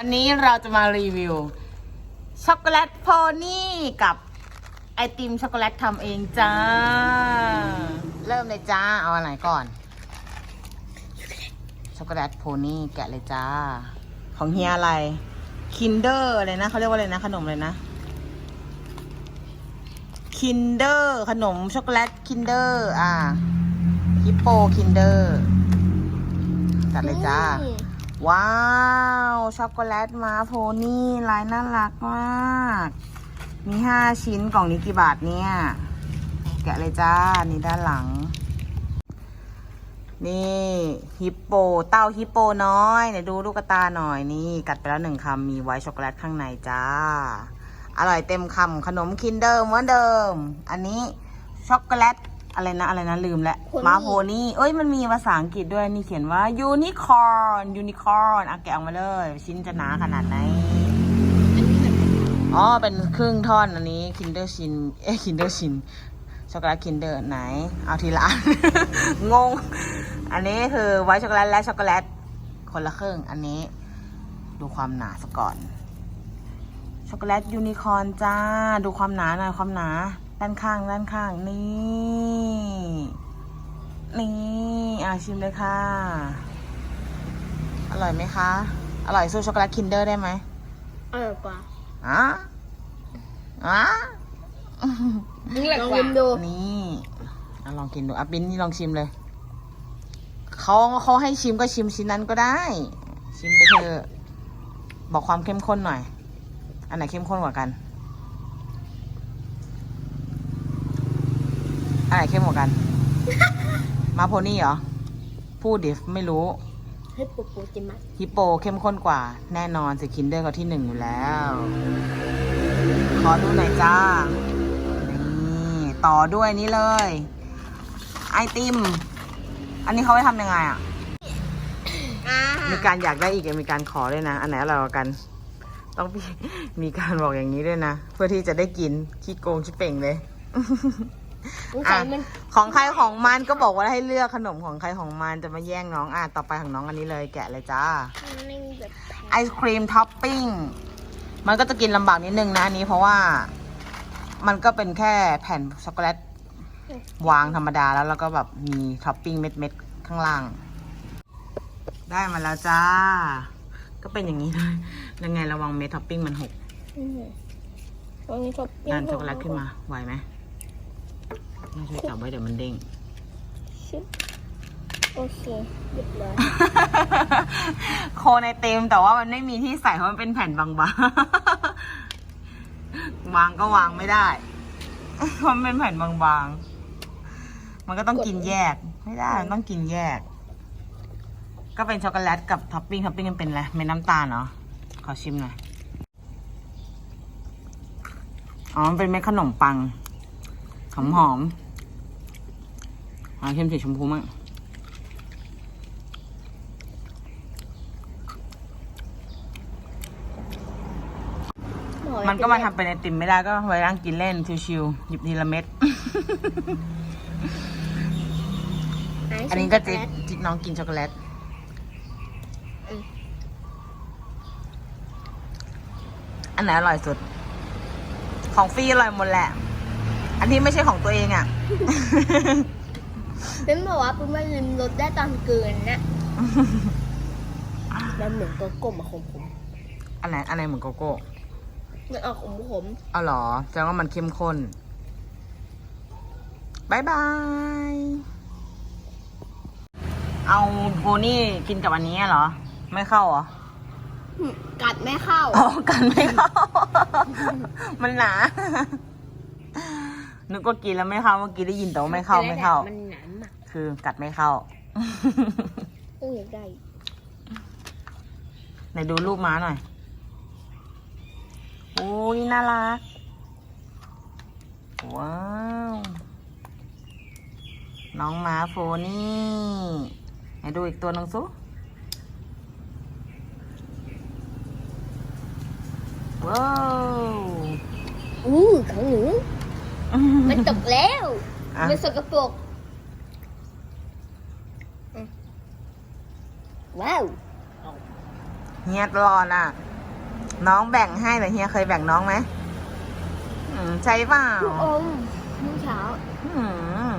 วันนี้เราจะมารีวิว ช็อกโกแลตโพนี่กับไอติมช็อกโกแลตทำเองจ้า เริ่มเลยจ้า เอาอันไหนก่อน ช็อกโกแลตโพนี่แกะเลยจ้า ของเฮียอะไร คินเดอร์อะไรนะเขาเรียกว่าอะไรนะ ขนมเลยนะ คินเดอร์ขนมช็อกโกแลตคินเดอร์อ่าฮิปโปคินเดอร์จัดเลยจ้า ว้าว ช็อกโกแลตมาโพนี่ลายน่ารักมาก มีห้าชิ้นกล่องนี้กี่บาทเนี่ย แกะเลยจ้า นี่ด้านหลัง นี่ฮิปโป เต้าฮิปโปน้อยเนี่ยดูลูกตาหน่อยนี่กัดไปแล้วหนึ่งคำมีไวช็อกโกแลตข้างในจ้า อร่อยเต็มคำขนมคินเดอร์เหมือนเดิม อันนี้ช็อกโกแลต อะไรนะอะไรนะลืมแล้วโพนี่มาโพนี่เอ้ยมันมีภาษาอังกฤษด้วยนี่เขียนว่ายูนิคอร์นยูนิคอร์นอะแกะออกมาเลย ชิ้นจะหนาขนาดไหนอ๋อเป็นครึ่งท่อนอันนี้คินเดอร์ชินเอ๊ะคินเดอร์ชินช็อกโกแลตคินเดอร์ไหน เอาทีละอันงง อันนี้คือไวท์ช็อกโกแลตและช็อกโกแลตคนละครึ่ง อันนี้ ดูความหนาซะก่อน ช็อกโกแลตยูนิคอร์นจ้า ดูความหนาหน่อยความหนา ด้านข้างด้านข้างนี่นี่อะชิมเลยค่ะ อร่อยไหมคะ อร่อยสู้ช็อกโกแลตคินเดอร์ได้ไหมอร่อยกว่าอะอะลองชิมดูนี่อะลองกินดูอะบินนี่ลองชิมเลยเขาเขาให้ชิมก็ชิมชิ้นนั้นก็ได้ ชิมไปเถอะบอกความเข้มข้นหน่อย อันไหนเข้มข้นกว่ากัน อัน ไหนเข้มกว่ากัน มาโพนี่เหรอ พูดดิไม่รู้ให้ปูปูจิมมัดฮิปโปเข้มข้นกว่า แน่นอนสิคินเดอร์เขาที่หนึ่งอยู่แล้ว ขอดูหน่อยจ้า นี่ต่อด้วยนี่เลย ไอติม อันนี้เขาไว้ทำยังไงอะ อ่ามีการอยากได้อีกมีการขอด้วยนะ อันไหนอร่อยกว่ากัน ต้องมีมีการบอกอย่างนี้ด้วยนะ เพื่อที่จะได้กินขี้โกงขี้เป่งเลย สงสัยมันของใครของมันก็บอกว่าให้เลือกขนมของใครของมันจะมาแย่งน้องอะต่อไปของน้องอันนี้เลยแกะเลยจ้าไม่แบบแพงไอศครีมท็อปปิ้งมันก็จะกินลำบากนิดนึงนะอันนี้เพราะว่า มันก็เป็นแค่แผ่นช็อกโกแลตวางธรรมดาแล้วแล้วก็แบบมีท็อปปิ้งเม็ดๆข้างล่าง ได้มาแล้วจ้า ก็เป็นอย่างนี้เลยยังไงระวังเม็ดท็อปปิ้งมันหกอืมวันนี้ท็อปปิ้งดันช็อกโกแลตขึ้นมาไหวไหม ไม่ช่วยจับไว้เดี๋ยวมันเด้ง ชึบโอเคเรียบร้อยโคในเต็มแต่ว่ามันไม่มีที่ใส่เพราะมันเป็นแผ่นบางๆ วางก็วางไม่ได้เพราะมันเป็นแผ่นบางๆ มันก็ต้องกินแยก ไม่ได้มันต้องกินแยก ก็เป็นช็อกโกแลตกับท็อปปิ้งท็อปปิ้งมันเป็นอะไรเม็ดน้ำตาลเหรอขอชิมหน่อย อ๋อมันเป็นเม็ดขนมปัง หอมหอมๆเอาชิมสีชมพูมั่งมันก็มาทำเป็นไอติมไม่ได้ก็ไว้นั่งกินเล่น ชิวๆหยิบทีละเม็ด อันนี้ก็จิ๊บจิ๊บน้องกินช็อกโกแลตอันไหนอร่อยสุด ของฟรีอร่อยหมดแหละ อันที่ไม่ใช่ของตัวเองอะ่ะ เป็นบอกว่าเป็นว่าลืมรสได้ตอนเกินนะมันเหมือนโกโก้มาขมผมอันไหนอันไหนเหมือนโกโก้มันออกขมขมเอาเหรอแสดงว่ามันเข้มข้นบายบาย เอาโพนี่กินกับอันนี้เหรอ ไม่เข้าเหรอ กัดไม่เข้า อ๋อ กันไม่เข้า มันหนา นึกว่ากินแล้วไม่เข้าเมื่อกี้ได้ยินแต่ว่าไม่เข้าไม่เข้า มันหนามากคือกัดไม่เข้าเออได้ไหนดูรูปม้าหน่อยโอ้ยน่ารัก ว้าว น้องม้าโฟนี่ไหนดูอีกตัวหนึงสุว้าวอู้ของหนู มันตกแล้ว อะ มันสกปรกอืมว้าว เฮียตลอดอะ น้องแบ่งให้แต่เฮียเคยแบ่งน้องไหมอืมใช่เปล่าลูกอมลูกเช้าอืม